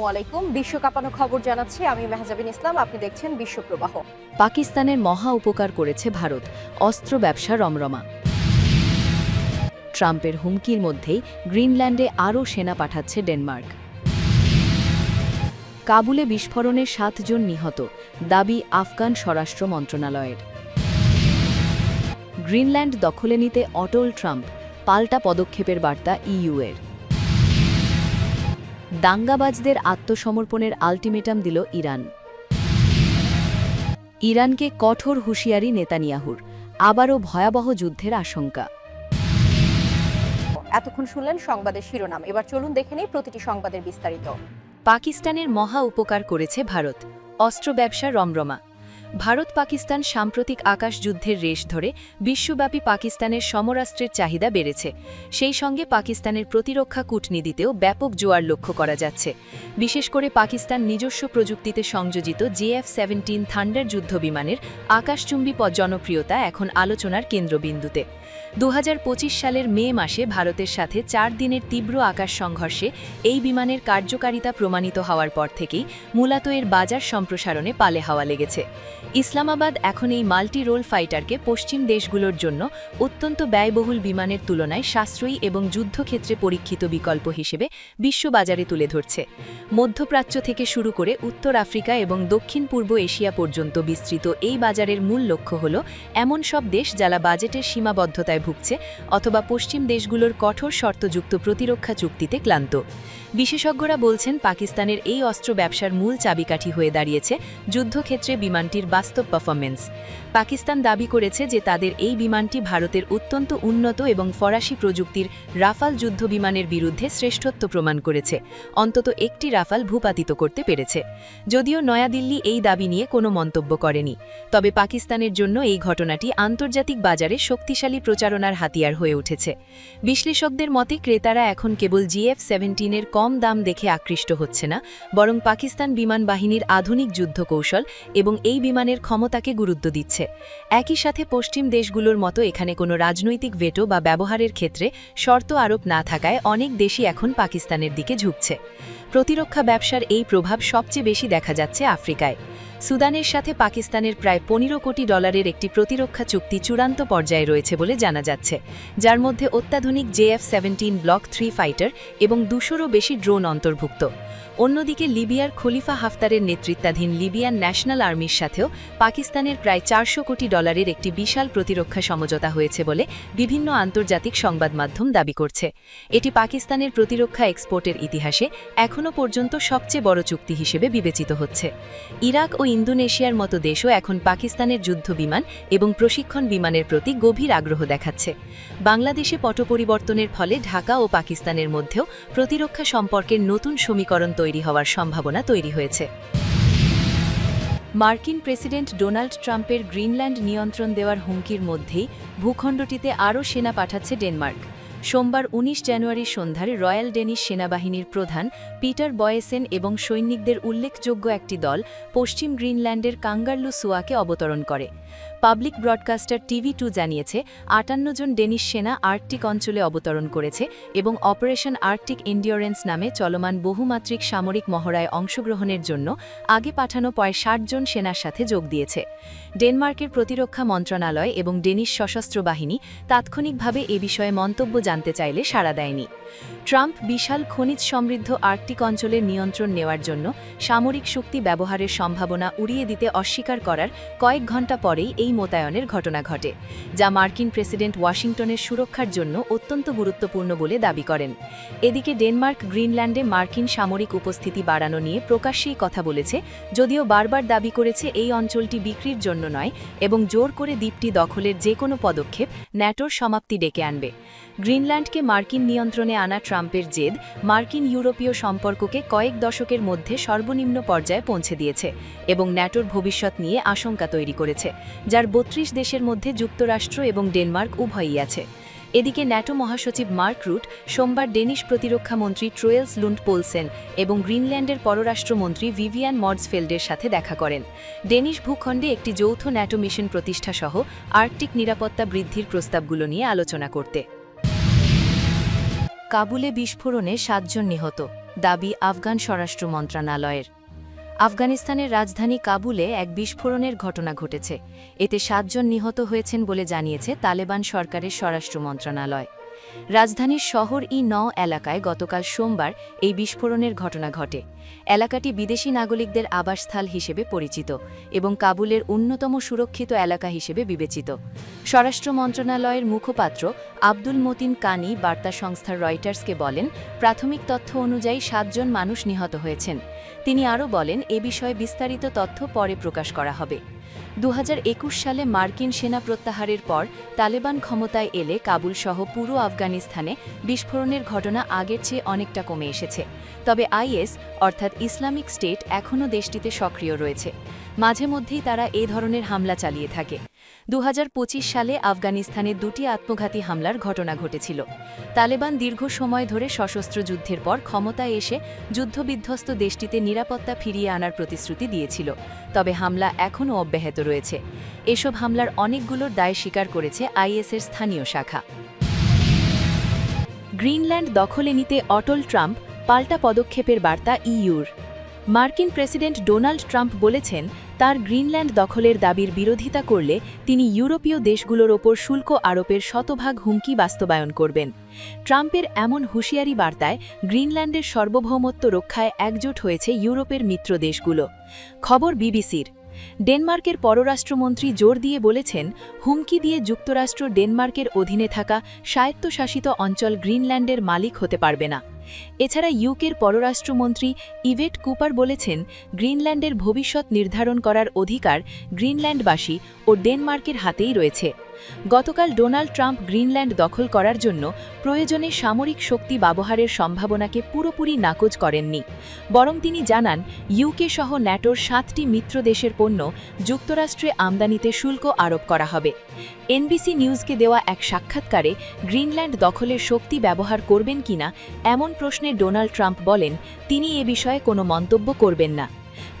আসসালামু আলাইকুম। বিশ্ব কাঁপানো খবর জানাচ্ছি আমি মেহজাবিন ইসলাম। আপনি দেখছেন বিশ্বপ্রবাহ পাকিস্তানের মহা উপকার করেছে ভারত। অস্ত্র ব্যবসা রমরমা। ট্রাম্পের হুমকির মধ্যেই গ্রিনল্যান্ডে আরও সেনা পাঠাচ্ছে ডেনমার্ক। কাবুলে বিস্ফোরণে সাতজন নিহত, দাবি আফগান স্বরাষ্ট্র মন্ত্রণালয়ের। গ্রিনল্যান্ড দখলে নিতে অটল ট্রাম্প, পাল্টা পদক্ষেপের বার্তা ইইউয়ের দাঙ্গাবাজদের আত্মসমর্পণের আলটিমেটাম দিল ইরান। ইরানকে কঠোর হুঁশিয়ারি নেতানিয়াহুর। আবারও ভয়াবহ যুদ্ধের আশঙ্কা। এতক্ষণ শুনলেন সংবাদের শিরোনাম। এবার চলুন দেখে নেই প্রতিটি সংবাদের বিস্তারিত। পাকিস্তানের মহা উপকার করেছে ভারত। অস্ত্র ব্যবসা রমরমা। ভারত পাকিস্তান সাম্প্রতিক আকাশ যুদ্ধের রেশ ধরে বিশ্বব্যাপী পাকিস্তানের সমরাষ্ট্রের চাহিদা বেড়েছে। সেই সঙ্গে পাকিস্তানের প্রতিরক্ষা কূটনীতিতেও ব্যাপক জোয়ার লক্ষ্য করা যাচ্ছে। বিশেষ করে পাকিস্তান নিজস্ব প্রযুক্তিতে সংযোজিত জেএফ সেভেন্টিন থান্ডার যুদ্ধবিমানের আকাশচুম্বী জনপ্রিয়তা এখন আলোচনার কেন্দ্রবিন্দুতে। দু হাজার পঁচিশ সালের মে মাসে ভারতের সাথে চার দিনের তীব্র আকাশ সংঘর্ষে এই বিমানের কার্যকারিতা প্রমাণিত হওয়ার পর থেকেই মূলত এর বাজার সম্প্রসারণে পালে হাওয়া লেগেছে। ইসলামাবাদ এখন এই মাল্টি রোল ফাইটারকে পশ্চিম দেশগুলোর জন্য অত্যন্ত ব্যয়বহুল বিমানের তুলনায় সাশ্রয়ী এবং যুদ্ধক্ষেত্রে পরীক্ষিত বিকল্প হিসেবে বিশ্ববাজারে তুলে ধরছে। মধ্যপ্রাচ্য থেকে শুরু করে উত্তর আফ্রিকা এবং দক্ষিণ পূর্ব এশিয়া পর্যন্ত বিস্তৃত এই বাজারের মূল লক্ষ্য হল এমন সব দেশ যারা বাজেটের সীমাবদ্ধতায় ভুগছে অথবা পশ্চিম দেশগুলোর কঠোর শর্তযুক্ত প্রতিরক্ষা চুক্তিতে ক্লান্ত। বিশেষজ্ঞরা বলছেন পাকিস্তানের এই অস্ত্র ব্যবসার মূল চাবিকাঠি হয়ে দাঁড়িয়েছে যুদ্ধক্ষেত্রে বিমানটির বাস্তব পারফরমেন্স পাকিস্তান দাবি করেছে যে তাদের এই বিমানটি ভারতের অত্যন্ত উন্নত এবং ফরাসি প্রযুক্তির রাফাল যুদ্ধ বিমানের বিরুদ্ধে শ্রেষ্ঠত্ব প্রমাণ করেছে। অন্তত একটি রাফাল ভূপাতিত করতে পেরেছে। যদিও নয়াদিল্লি এই দাবি নিয়ে কোনো মন্তব্য করেনি। তবে পাকিস্তানের জন্য এই ঘটনাটি আন্তর্জাতিক বাজারে শক্তিশালী প্রচারণার হাতিয়ার হয়ে উঠেছে। বিশ্লেষকদের মতে, ক্রেতারা এখন কেবল জিএফ সেভেন্টিনের কম দাম দেখে আকৃষ্ট হচ্ছে না, বরং পাকিস্তান বিমান বাহিনীর আধুনিক যুদ্ধ কৌশল এবং এই বিমানের ক্ষমতাকে গুরুত্ব দিচ্ছে। একই সাথে পশ্চিম দেশগুলোর মতো এখানে কোনো রাজনৈতিক ভেটো বা ব্যবহারের ক্ষেত্রে শর্ত আরোপ না থাকায় অনেক দেশই এখন পাকিস্তানের দিকে ঝুঁকছে। প্রতিরক্ষা ব্যবসার এই প্রভাব সবচেয়ে বেশি দেখা যাচ্ছে আফ্রিকায়। সুদানের সাথে পাকিস্তানের প্রায় পনেরো কোটি ডলারের একটি প্রতিরক্ষা চুক্তি চূড়ান্ত পর্যায়ে রয়েছে বলে জানা যাচ্ছে, যার মধ্যে অত্যাধুনিক JF seventeen block three fighter এবং দুশোরও বেশি ড্রোন অন্তর্ভুক্ত। অন্যদিকে লিবিয়ার খলিফা হাফতারের নেতৃত্বাধীন লিবিয়ান ন্যাশনাল আর্মির সাথেও পাকিস্তানের প্রায় চারশো কোটি ডলারের একটি বিশাল প্রতিরক্ষা সমঝোতা হয়েছে বলে বিভিন্ন আন্তর্জাতিক সংবাদ মাধ্যম দাবি করছে। এটি পাকিস্তানের প্রতিরক্ষা এক্সপোর্টের ইতিহাসে এখনও পর্যন্ত সবচেয়ে বড় চুক্তি হিসেবে বিবেচিত হচ্ছে। ইরাক ও ইন্দোনেশিয়ার মতো দেশও এখন পাকিস্তানের যুদ্ধ বিমান এবং প্রশিক্ষণ বিমানের প্রতি গভীর আগ্রহ দেখাচ্ছে। বাংলাদেশে পট পরিবর্তনের ফলে ঢাকা ও পাকিস্তানের মধ্যেও প্রতিরক্ষা সম্পর্কের নতুন সমীকরণ তৈরি হওয়ার সম্ভাবনা তৈরি হয়েছে। মার্কিন প্রেসিডেন্ট ডোনাল্ড ট্রাম্পের গ্রিনল্যান্ড নিয়ন্ত্রণ দেওয়ার হুমকির মধ্যেই ভূখণ্ডটিতে আরও সেনা পাঠাচ্ছে ডেনমার্ক। সোমবার ১৯ জানুয়ারি সন্ধ্যায় রয়্যাল ডেনিশ সেনাবাহিনীর প্রধান পিটার বয়েসেন এবং সৈনিকদের উল্লেখযোগ্য একটি দল পশ্চিম গ্রিনল্যান্ডের কাঙ্গারলু সুয়াকে অবতরণ করে। পাবলিক ব্রডকাস্টার টিভি টু জানিয়েছে, আটান্ন জন ডেনিশ সেনা আর্কটিক অঞ্চলে অবতরণ করেছে এবং অপারেশন আর্কটিক ইন্ডিওরেন্স নামে চলমান বহুমাত্রিক সামরিক মহড়ায় অংশগ্রহণের জন্য আগে পাঠানো প্রায় ষাট জন সেনার সাথে যোগ দিয়েছে। ডেনমার্কের প্রতিরক্ষা মন্ত্রণালয় এবং ডেনিশ সশস্ত্র বাহিনী তাৎক্ষণিকভাবে এ বিষয়ে মন্তব্য জানতে চাইলে সাড়া দেয়নি। ট্রাম্প বিশাল খনিজ সমৃদ্ধ আর্কটিক অঞ্চলের নিয়ন্ত্রণ নেওয়ার জন্য সামরিক শক্তি ব্যবহারের সম্ভাবনা উড়িয়ে দিতে অস্বীকার করার কয়েক ঘণ্টা পরেই এই মোতায়নের ঘটনা ঘটে, যা মার্কিন প্রেসিডেন্ট ওয়াশিংটনের সুরক্ষার জন্য অত্যন্ত গুরুত্বপূর্ণ বলে দাবি করেন। এদিকে ডেনমার্ক, গ্রিনল্যান্ডে মার্কিন সামরিক উপস্থিতি বাড়ানো নিয়ে প্রকাশ্যেই কথা বলেছে, যদিও বারবার দাবি করেছে এই অঞ্চলটি বিক্রির জন্য নয় এবং জোর করে দ্বীপটি দখলের যে কোনো পদক্ষেপ ন্যাটোর সমাপ্তি ডেকে আনবে। গ্রিনল্যান্ডকে মার্কিন নিয়ন্ত্রণে আনা ট্রাম্পের জেদ মার্কিন ইউরোপীয় সম্পর্ককে কয়েক দশকের মধ্যে সর্বনিম্ন পর্যায়ে পৌঁছে দিয়েছে এবং ন্যাটোর ভবিষ্যৎ নিয়ে আশঙ্কা তৈরি করেছে, যার বত্রিশ দেশের মধ্যে যুক্তরাষ্ট্র এবং ডেনমার্ক উভয়ই আছে। এদিকে ন্যাটো মহাসচিব মার্ক রুট, সোমবার ডেনিশ প্রতিরক্ষা মন্ত্রী ট্রোয়েলস লুন্ড পোলসেন এবং গ্রিনল্যান্ডের পররাষ্ট্রমন্ত্রী ভিভিয়ান মর্ডসফেল্ডের সাথে দেখা করেন। ডেনিশ ভূখণ্ডে একটি যৌথ ন্যাটো মিশন প্রতিষ্ঠা সহ আর্কটিক নিরাপত্তা বৃদ্ধির প্রস্তাবগুলো নিয়ে আলোচনা করতে। কাবুলে বিস্ফোরণে সাতজন নিহত, দাবি আফগান স্বরাষ্ট্র মন্ত্রণালয়ের। আফগানিস্তানের রাজধানী কাবুলে এক বিস্ফোরণের ঘটনা ঘটেছে। এতে সাতজন নিহত হয়েছেন বলে জানিয়েছে তালেবান সরকারের স্বরাষ্ট্র মন্ত্রণালয়। রাজধানীর শহর ই ন এলাকায় গতকাল সোমবার এই বিস্ফোরণের ঘটনা ঘটে। এলাকাটি বিদেশি নাগরিকদের আবাসস্থল হিসেবে পরিচিত এবং কাবুলের অন্যতম সুরক্ষিত এলাকা হিসেবে বিবেচিত। স্বরাষ্ট্র মন্ত্রণালয়ের মুখপাত্র আব্দুল মতিন কানি বার্তা সংস্থার রয়টার্সকে বলেন, প্রাথমিক তথ্য অনুযায়ী সাতজন মানুষ নিহত হয়েছেন। তিনি আরও বলেন, এ বিষয়ে বিস্তারিত তথ্য পরে প্রকাশ করা হবে। দু হাজার একুশ সালে মার্কিন সেনা প্রত্যাহারের পর তালেবান ক্ষমতায় এলে কাবুল সহ পুরো আফগানিস্তানে বিস্ফোরণের ঘটনা আগের চেয়ে অনেকটা কমে এসেছে। তবে আইএস, অর্থাৎ ইসলামিক স্টেট, এখনও দেশটিতে সক্রিয় রয়েছে। মাঝে মধ্যেই তারা এ ধরনের হামলা চালিয়ে থাকে। দু হাজার পঁচিশ সালে আফগানিস্তানে দুটি আত্মঘাতী হামলার ঘটনা ঘটেছিল। তালেবান দীর্ঘ সময় ধরে সশস্ত্র যুদ্ধের পর ক্ষমতায় এসে যুদ্ধবিধ্বস্ত দেশটিতে নিরাপত্তা ফিরিয়ে আনার প্রতিশ্রুতি দিয়েছিল, তবে হামলা এখনও অব্যাহত রয়েছে। এসব হামলার অনেকগুলোর দায় স্বীকার করেছে আইএসের স্থানীয় শাখা। গ্রিনল্যান্ড দখলে নিতে অটল ট্রাম্প পাল্টা পদক্ষেপের বার্তা ইইউর। মার্কিন প্রেসিডেন্ট ডোনাল্ড ট্রাম্প বলেছেন, তার গ্রিনল্যান্ড দখলের দাবির বিরোধিতা করলে তিনি ইউরোপীয় দেশগুলোর ওপর শুল্ক আরোপের শতভাগ হুমকি বাস্তবায়ন করবেন। ট্রাম্পের এমন হুঁশিয়ারি বার্তায় গ্রিনল্যান্ডের সার্বভৌমত্ব রক্ষায় একজোট হয়েছে ইউরোপের মিত্র দেশগুলো। খবর বিবিসির। ডেনমার্কের পররাষ্ট্রমন্ত্রী জোর দিয়ে বলেছেন, হুমকি দিয়ে যুক্তরাষ্ট্র ডেনমার্কের অধীনে থাকা স্বায়ত্তশাসিত অঞ্চল গ্রিনল্যান্ডের মালিক হতে পারবে না। এছাড়া ইউকের পররাষ্ট্রমন্ত্রী ইভেট কুপার বলেছেন, গ্রিনল্যান্ডের ভবিষ্যৎ নির্ধারণ করার অধিকার গ্রিনল্যান্ডবাসী ও ডেনমার্কের হাতেই রয়েছে। গতকাল ডোনাল্ড ট্রাম্প গ্রিনল্যান্ড দখল করার জন্য প্রয়োজনে সামরিক শক্তি ব্যবহারের সম্ভাবনাকে পুরোপুরি নাকচ করেননি। বরং তিনি জানান, ইউকে সহ ন্যাটোর সাতটি মিত্র দেশের পণ্য যুক্তরাষ্ট্রে আমদানিতে শুল্ক আরোপ করা হবে। এনবিসি নিউজকে দেওয়া এক সাক্ষাৎকারে গ্রিনল্যান্ড দখলের শক্তি ব্যবহার করবেন কিনা এমন প্রশ্নে ডোনাল্ড ট্রাম্প বলেন, তিনি এ বিষয়ে কোনো মন্তব্য করবেন না।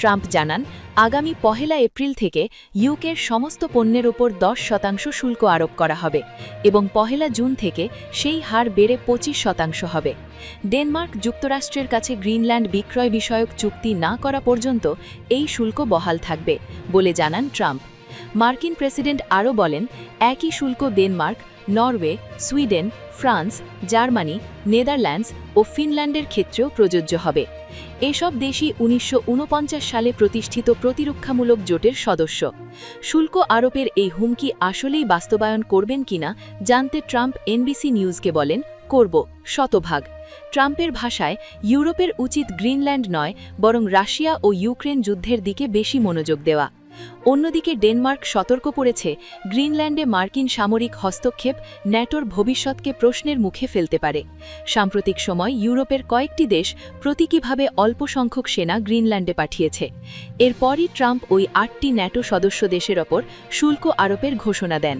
ট্রাম্প জানান, আগামী পহেলা এপ্রিল থেকে ইউকের সমস্ত পণ্যের ওপর দশ শতাংশ শুল্ক আরোপ করা হবে এবং পহেলা জুন থেকে সেই হার বেড়ে পঁচিশ শতাংশ হবে। ডেনমার্ক যুক্তরাষ্ট্রের কাছে গ্রিনল্যান্ড বিক্রয় বিষয়ক চুক্তি না করা পর্যন্ত এই শুল্ক বহাল থাকবে বলে জানান ট্রাম্প। মার্কিন প্রেসিডেন্ট আরও বলেন, একই শুল্ক Denmark, Norway, Sweden, France, Germany, Netherlands ও ফিনল্যান্ডের ক্ষেত্রেও প্রযোজ্য হবে। এসব দেশই উনিশশো ঊনপঞ্চাশ সালে প্রতিষ্ঠিত প্রতিরক্ষামূলক জোটের সদস্য। শুল্ক আরোপের এই হুমকি আসলেই বাস্তবায়ন করবেন কিনা জানতে ট্রাম্প এনবিসি নিউজকে বলেন, করব, শতভাগ। ট্রাম্পের ভাষায়, ইউরোপের উচিত গ্রিনল্যান্ড নয়, বরং রাশিয়া ও ইউক্রেন যুদ্ধের দিকে বেশি মনোযোগ দেওয়া। অন্যদিকে ডেনমার্ক সতর্ক করেছে, গ্রিনল্যান্ডে মার্কিন সামরিক হস্তক্ষেপ ন্যাটোর ভবিষ্যৎকে প্রশ্নের মুখে ফেলতে পারে। সাম্প্রতিক সময় ইউরোপের কয়েকটি দেশ প্রতীকীভাবে অল্প সংখ্যক সেনা গ্রিনল্যান্ডে পাঠিয়েছে। এরপরই ট্রাম্প ওই আটটি ন্যাটো সদস্য দেশের ওপর শুল্ক আরোপের ঘোষণা দেন।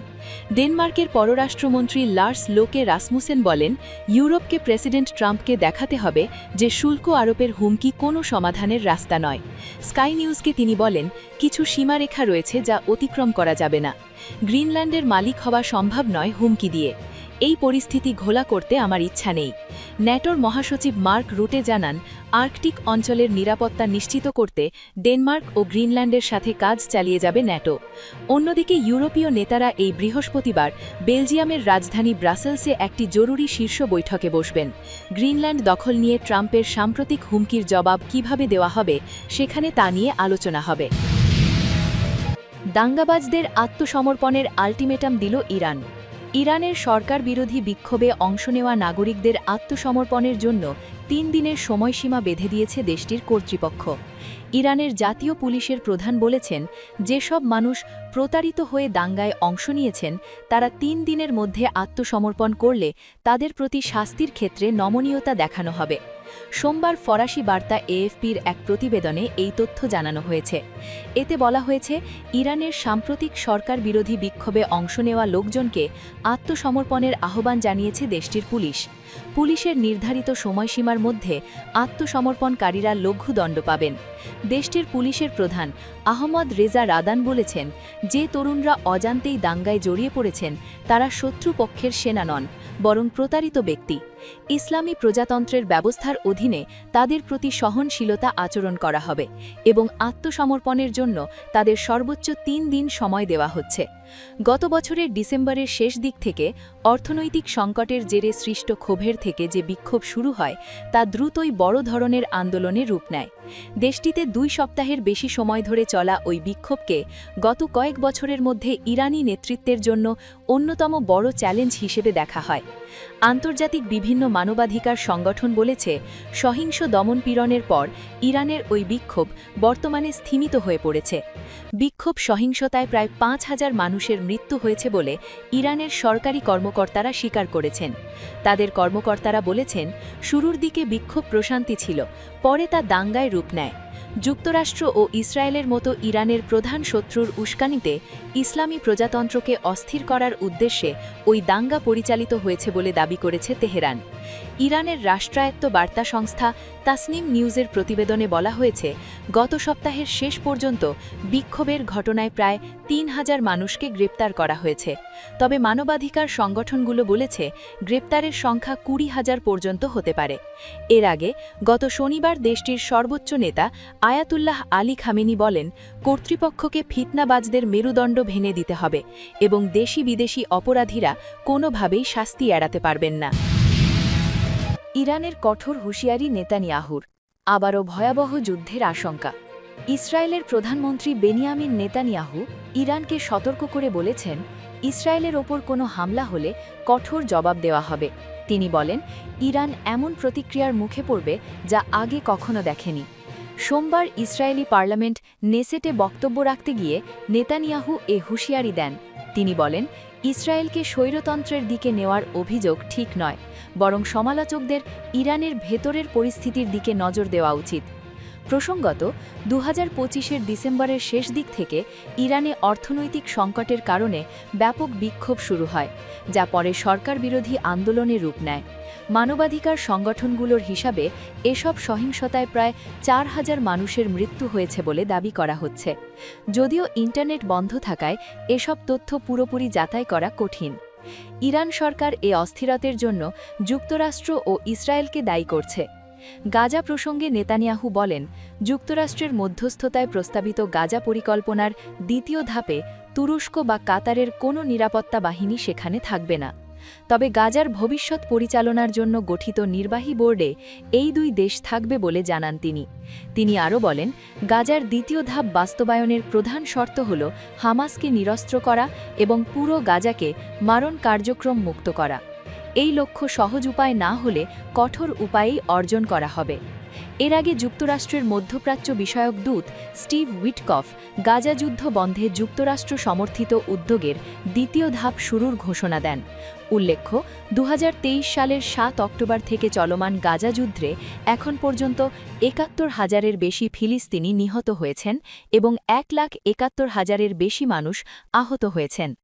ডেনমার্কের পররাষ্ট্রমন্ত্রী লার্স লোকে রাসমুসেন বলেন, ইউরোপকে প্রেসিডেন্ট ট্রাম্পকে দেখাতে হবে যে শুল্ক আরোপের হুমকি কোনো সমাধানের রাস্তা নয়। স্কাই নিউজকে তিনি বলেন, কিছু সীমারেখা রয়েছে যা অতিক্রম করা যাবে না। গ্রিনল্যান্ডের মালিক হওয়া সম্ভব নয় হুমকি দিয়ে। এই পরিস্থিতি ঘোলা করতে আমার ইচ্ছা নেই। ন্যাটোর মহাসচিব মার্ক রুটে জানান, আর্কটিক অঞ্চলের নিরাপত্তা নিশ্চিত করতে ডেনমার্ক ও গ্রিনল্যান্ডের সাথে কাজ চালিয়ে যাবে ন্যাটো। অন্যদিকে ইউরোপীয় নেতারা এই বৃহস্পতিবার বেলজিয়ামের রাজধানী ব্রাসেলসে একটি জরুরি শীর্ষ বৈঠকে বসবেন। গ্রিনল্যান্ড দখল নিয়ে ট্রাম্পের সাম্প্রতিক হুমকির জবাব কীভাবে দেওয়া হবে সেখানে তা নিয়ে আলোচনা হবে। দাঙ্গাবাজদের আত্মসমর্পণের আল্টিমেটাম দিল ইরান। ইরানের সরকার বিরোধী বিক্ষোভে অংশ নেওয়া নাগরিকদের আত্মসমর্পণের জন্য তিন দিনের সময়সীমা বেঁধে দিয়েছে দেশটির কর্তৃপক্ষ। ইরানের জাতীয় পুলিশের প্রধান বলেছেন, যেসব মানুষ প্রতারিত হয়ে দাঙ্গায় অংশ নিয়েছেন, তারা তিন দিনের মধ্যে আত্মসমর্পণ করলে তাদের প্রতি শাস্তির ক্ষেত্রে নমনীয়তা দেখানো হবে। সোমবার ফরাসি বার্তা এএফপির এক প্রতিবেদনে এই তথ্য জানানো হয়েছে। এতে বলা হয়েছে, ইরানের সাম্প্রতিক সরকার বিরোধী বিক্ষোভে অংশ নেওয়া লোকজনকে আত্মসমর্পণের আহ্বান জানিয়েছে দেশটির পুলিশ। পুলিশের নির্ধারিত সময়সীমার মধ্যে আত্মসমর্পণকারীরা লঘুদণ্ড পাবেন। দেশটির পুলিশের প্রধান আহমদ রেজা রাদান বলেছেন, যে তরুণরা অজান্তেই দাঙ্গায় জড়িয়ে পড়েছেন, তারা শত্রুপক্ষের সেনা নন, বরং প্রতারিত ব্যক্তি। ইসলামী প্রজাতন্ত্রের ব্যবস্থার অধীনে তাদের প্রতি সহনশীলতা আচরণ করা হবে এবং আত্মসমর্পণের জন্য তাদের সর্বোচ্চ তিন দিন সময় দেওয়া হচ্ছে। গত বছরের ডিসেম্বরের শেষ দিক থেকে অর্থনৈতিক সংকটের জেরে সৃষ্ট ক্ষোভের থেকে যে বিক্ষোভ শুরু হয়, তা দ্রুতই বড় ধরনের আন্দোলনে রূপ নেয়। দেশটিতে দুই সপ্তাহের বেশি সময় ধরে চলা ওই বিক্ষোভকে গত কয়েক বছরের মধ্যে ইরানি নেতৃত্বের জন্য অন্যতম বড় চ্যালেঞ্জ হিসেবে দেখা হয়। আন্তর্জাতিক বিভিন্ন মানবাধিকার সংগঠন বলেছে, সহিংস দমনপীড়নের পর ইরানের ওই বিক্ষোভ বর্তমানে স্থিমিত হয়ে পড়েছে। বিক্ষোভ সহিংসতায় প্রায় পাঁচ হাজার মানুষের মৃত্যু হয়েছে বলে ইরানের সরকারি কর্মকর্তারা স্বীকার করেছেন। তাদের কর্মকর্তারা বলেছেন, শুরুর দিকে বিক্ষোভ প্রশান্তি ছিল, পরে তা দাঙ্গায় রূপ নেয়। যুক্তরাষ্ট্র ও ইসরায়েলের মতো ইরানের প্রধান শত্রুর উস্কানিতে ইসলামী প্রজাতন্ত্রকে অস্থির করার উদ্দেশ্যে ওই দাঙ্গা পরিচালিত হয়েছে বলে দাবি করেছে তেহরান। ইরানের রাষ্ট্রায়ত্ত বার্তা সংস্থা তাসনিম নিউজের প্রতিবেদনে বলা হয়েছে, গত সপ্তাহের শেষ পর্যন্ত বিক্ষোভের ঘটনায় প্রায় তিন হাজার মানুষকে গ্রেপ্তার করা হয়েছে। তবে মানবাধিকার সংগঠনগুলো বলেছে, গ্রেপ্তারের সংখ্যা কুড়ি হাজার পর্যন্ত হতে পারে। এর আগে গত শনিবার দেশটির সর্বোচ্চ নেতা আয়াতুল্লাহ আলী খামেনি বলেন, কর্তৃপক্ষকে ফিতনাবাজদের মেরুদণ্ড ভেঙে দিতে হবে এবং দেশি বিদেশি অপরাধীরা কোনোভাবেই শাস্তি এড়াতে পারবেন না। ইরানের কঠোর হুঁশিয়ারি নেতানিয়াহুর। আবারও ভয়াবহ যুদ্ধের আশঙ্কা। ইসরায়েলের প্রধানমন্ত্রী বেনিয়ামিন নেতানিয়াহু ইরানকে সতর্ক করে বলেছেন, ইসরায়েলের ওপর কোনো হামলা হলে কঠোর জবাব দেওয়া হবে। তিনি বলেন, ইরান এমন প্রতিক্রিয়ার মুখে পড়বে যা আগে কখনো দেখেনি। সোমবার ইসরায়েলি পার্লামেন্ট নেসেটে বক্তব্য রাখতে গিয়ে নেতানিয়াহু এ হুঁশিয়ারি দেন। তিনি বলেন, ইসরায়েলকে স্বৈরতন্ত্রের দিকে নেওয়ার অভিযোগ ঠিক নয়, বরং সমালোচকদের ইরানের ভেতরের পরিস্থিতির দিকে নজর দেওয়া উচিত। প্রসঙ্গত দু হাজার ডিসেম্বরের শেষ দিক থেকে ইরানে অর্থনৈতিক সংকটের কারণে ব্যাপক বিক্ষোভ শুরু হয়, যা পরে সরকার বিরোধী আন্দোলনে রূপ নেয়। মানবাধিকার সংগঠনগুলোর হিসাবে এসব সহিংসতায় প্রায় চার হাজার মানুষের মৃত্যু হয়েছে বলে দাবি করা হচ্ছে। যদিও ইন্টারনেট বন্ধ থাকায় এসব তথ্য পুরোপুরি যাচাই করা কঠিন। ইরান সরকার এ অস্থিরতার জন্য যুক্তরাষ্ট্র ও ইসরায়েলকে দায়ী করছে। গাজা প্রসঙ্গে নেতানিয়াহু বলেন, যুক্তরাষ্ট্রের মধ্যস্থতায় প্রস্তাবিত গাজা পরিকল্পনার দ্বিতীয় ধাপে তুরস্ক বা কাতারের কোনো নিরাপত্তা বাহিনী সেখানে থাকবে না। তবে গাজার ভবিষ্যৎ পরিচালনার জন্য গঠিত নির্বাহী বোর্ডে এই দুই দেশ থাকবে বলে জানান তিনি। তিনি আরও বলেন, গাজার দ্বিতীয় ধাপ বাস্তবায়নের প্রধান শর্ত হল হামাসকে নিরস্ত্র করা এবং পুরো গাজাকে মারণ কার্যক্রম মুক্ত করা। এই লক্ষ্য সহজ উপায় না হলে কঠোর উপায়েই অর্জন করা হবে। এর আগে যুক্তরাষ্ট্রের মধ্যপ্রাচ্য বিষয়ক দূত স্টিভ উইটকফ গাজা যুদ্ধ বন্ধে যুক্তরাষ্ট্র সমর্থিত উদ্যোগের দ্বিতীয় ধাপ শুরুর ঘোষণা দেন। উল্লেখ্য দু হাজার তেইশ সালের সাত অক্টোবর থেকে চলমান গাজা যুদ্ধে এখন পর্যন্ত একাত্তর হাজারের বেশি ফিলিস্তিনি নিহত হয়েছেন এবং এক লাখ একাত্তর হাজারের বেশি মানুষ আহত হয়েছেন।